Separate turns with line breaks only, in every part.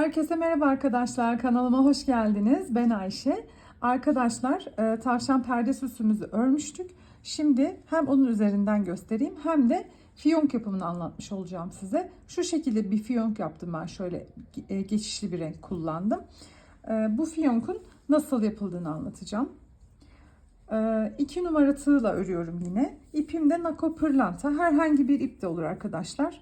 Herkese merhaba arkadaşlar. Kanalıma hoş geldiniz. Ben Ayşe. Arkadaşlar e, tavşan perde süsümüzü örmüştük. Şimdi hem onun üzerinden göstereyim hem de fiyonk yapımını anlatmış olacağım size. Şu şekilde bir fiyonk yaptım ben. Şöyle e, geçişli bir renk kullandım. E, bu fiyonkun nasıl yapıldığını anlatacağım. E, iki numara tığla örüyorum yine. İpim de Nako Pırlanta. Herhangi bir ip de olur arkadaşlar.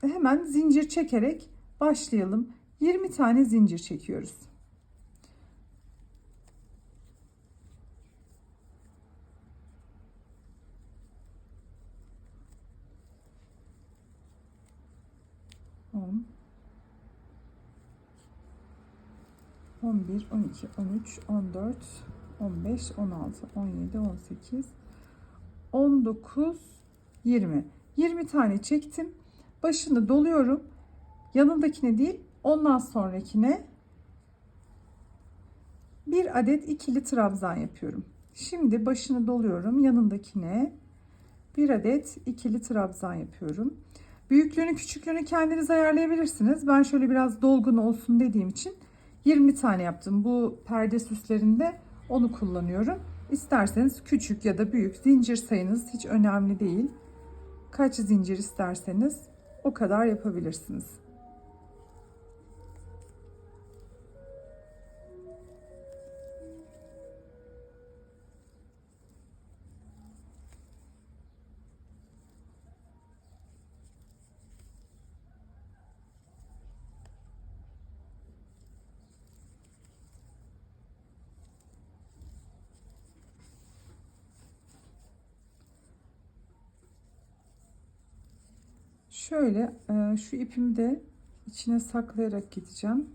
Hemen zincir çekerek başlayalım. 20 tane zincir çekiyoruz. On, on bir, on iki, on üç, on dört, on beş, on altı, on yedi, on sekiz, on dokuz, yirmi. Yirmi tane çektim. Başını doluyorum. Yanındakine değil, ondan sonrakine bir adet ikili trabzan yapıyorum. Şimdi başını doluyorum. Yanındakine bir adet ikili trabzan yapıyorum. Büyüklüğünü küçüklüğünü kendiniz ayarlayabilirsiniz. Ben şöyle biraz dolgun olsun dediğim için 20 tane yaptım. Bu perde süslerinde onu kullanıyorum. İsterseniz küçük ya da büyük zincir sayınız hiç önemli değil. Kaç zincir isterseniz o kadar yapabilirsiniz. Şöyle e, şu ipimi de içine saklayarak gideceğim.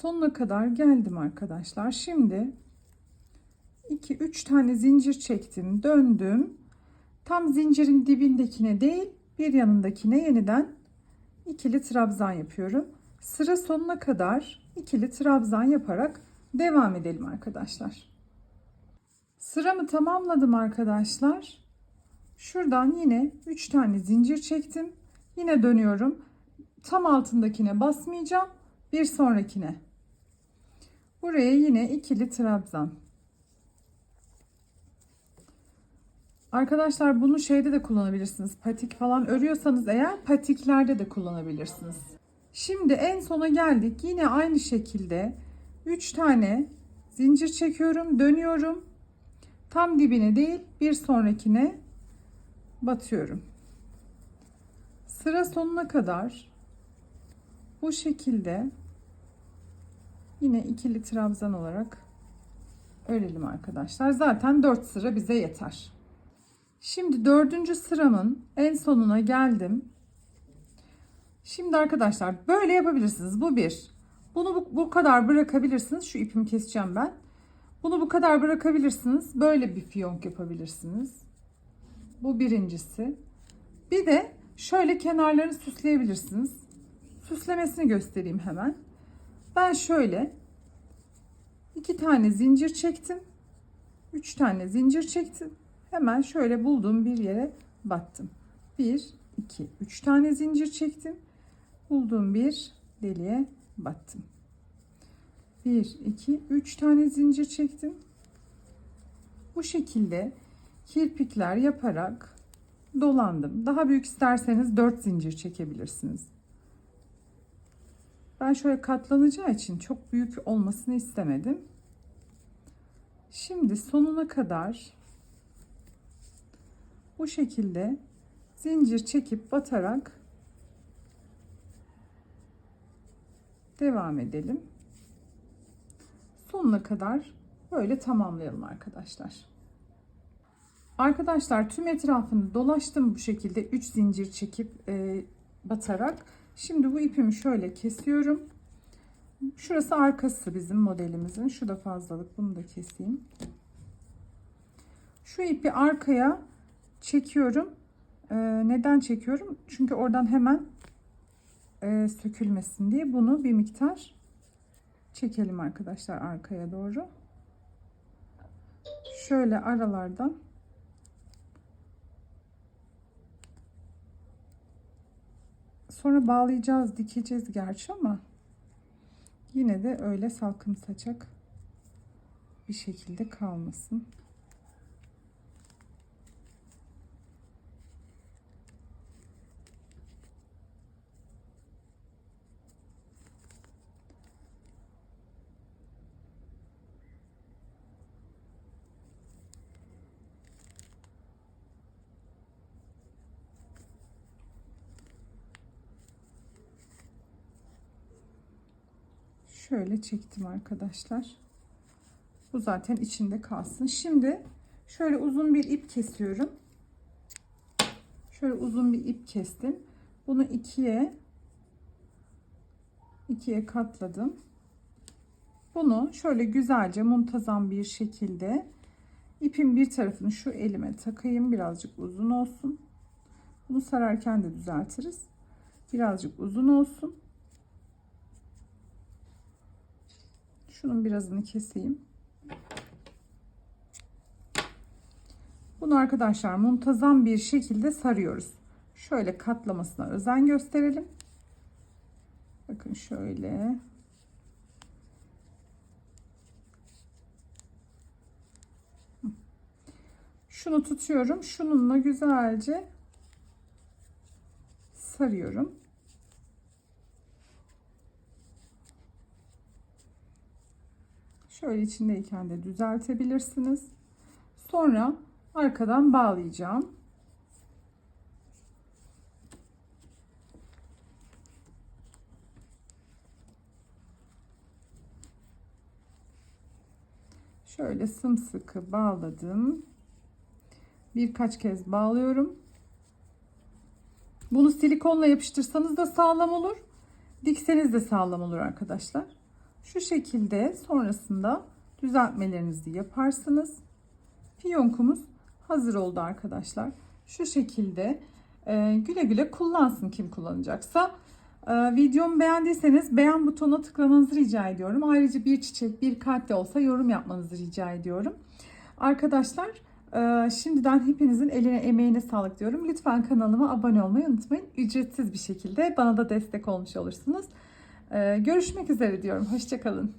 Sonuna kadar geldim arkadaşlar. Şimdi 2 3 tane zincir çektim, döndüm. Tam zincirin dibindekine değil, bir yanındakine yeniden ikili trabzan yapıyorum. Sıra sonuna kadar ikili trabzan yaparak devam edelim arkadaşlar. Sıramı tamamladım arkadaşlar. Şuradan yine 3 tane zincir çektim. Yine dönüyorum. Tam altındakine basmayacağım. Bir sonrakine. Buraya yine ikili trabzan. Arkadaşlar bunu şeyde de kullanabilirsiniz. Patik falan örüyorsanız eğer patiklerde de kullanabilirsiniz. Şimdi en sona geldik. Yine aynı şekilde 3 tane zincir çekiyorum, dönüyorum. Tam dibine değil, bir sonrakine batıyorum. Sıra sonuna kadar bu şekilde yine ikili trabzan olarak örelim arkadaşlar. Zaten 4 sıra bize yeter. Şimdi dördüncü sıramın en sonuna geldim. Şimdi arkadaşlar böyle yapabilirsiniz. Bu bir. Bunu bu, bu kadar bırakabilirsiniz. Şu ipimi keseceğim ben. Bunu bu kadar bırakabilirsiniz. Böyle bir fiyonk yapabilirsiniz. Bu birincisi. Bir de şöyle kenarlarını süsleyebilirsiniz. Süslemesini göstereyim hemen. Ben şöyle iki tane zincir çektim. Üç tane zincir çektim. Hemen şöyle bulduğum bir yere battım. Bir, iki, üç tane zincir çektim. Bulduğum bir deliğe battım. Bir, iki, üç tane zincir çektim. Bu şekilde kirpikler yaparak dolandım. Daha büyük isterseniz 4 zincir çekebilirsiniz. Ben şöyle katlanacağı için çok büyük olmasını istemedim. Şimdi sonuna kadar bu şekilde zincir çekip batarak devam edelim. Sonuna kadar böyle tamamlayalım arkadaşlar. Arkadaşlar tüm etrafını dolaştım bu şekilde 3 zincir çekip e, batarak. Şimdi bu ipimi şöyle kesiyorum. Şurası arkası bizim modelimizin. Şu da fazlalık. Bunu da keseyim. Şu ipi arkaya çekiyorum. Ee, neden çekiyorum? Çünkü oradan hemen e, sökülmesin diye bunu bir miktar çekelim arkadaşlar arkaya doğru. Şöyle aralardan sonra bağlayacağız, dikeceğiz gerçi ama yine de öyle salkım saçak bir şekilde kalmasın. Şöyle çektim arkadaşlar. Bu zaten içinde kalsın. Şimdi şöyle uzun bir ip kesiyorum. Şöyle uzun bir ip kestim. Bunu ikiye ikiye katladım. Bunu şöyle güzelce muntazam bir şekilde ipin bir tarafını şu elime takayım. Birazcık uzun olsun. Bunu sararken de düzeltiriz. Birazcık uzun olsun. Şunun birazını keseyim. Bunu arkadaşlar muntazam bir şekilde sarıyoruz. Şöyle katlamasına özen gösterelim. Bakın şöyle. Şunu tutuyorum. Şununla güzelce sarıyorum. Şöyle içindeyken de düzeltebilirsiniz. Sonra arkadan bağlayacağım. Şöyle sımsıkı bağladım. Birkaç kez bağlıyorum. Bunu silikonla yapıştırsanız da sağlam olur. Dikseniz de sağlam olur arkadaşlar. Şu şekilde sonrasında düzeltmelerinizi yaparsınız. Fiyonkumuz hazır oldu arkadaşlar. Şu şekilde e, güle güle kullansın kim kullanacaksa. E, videomu beğendiyseniz beğen butonuna tıklamanızı rica ediyorum. Ayrıca bir çiçek, bir kalp de olsa yorum yapmanızı rica ediyorum. Arkadaşlar e, şimdiden hepinizin eline emeğine sağlık diyorum. Lütfen kanalıma abone olmayı unutmayın. Ücretsiz bir şekilde bana da destek olmuş olursunuz. E, görüşmek üzere diyorum. Hoşçakalın.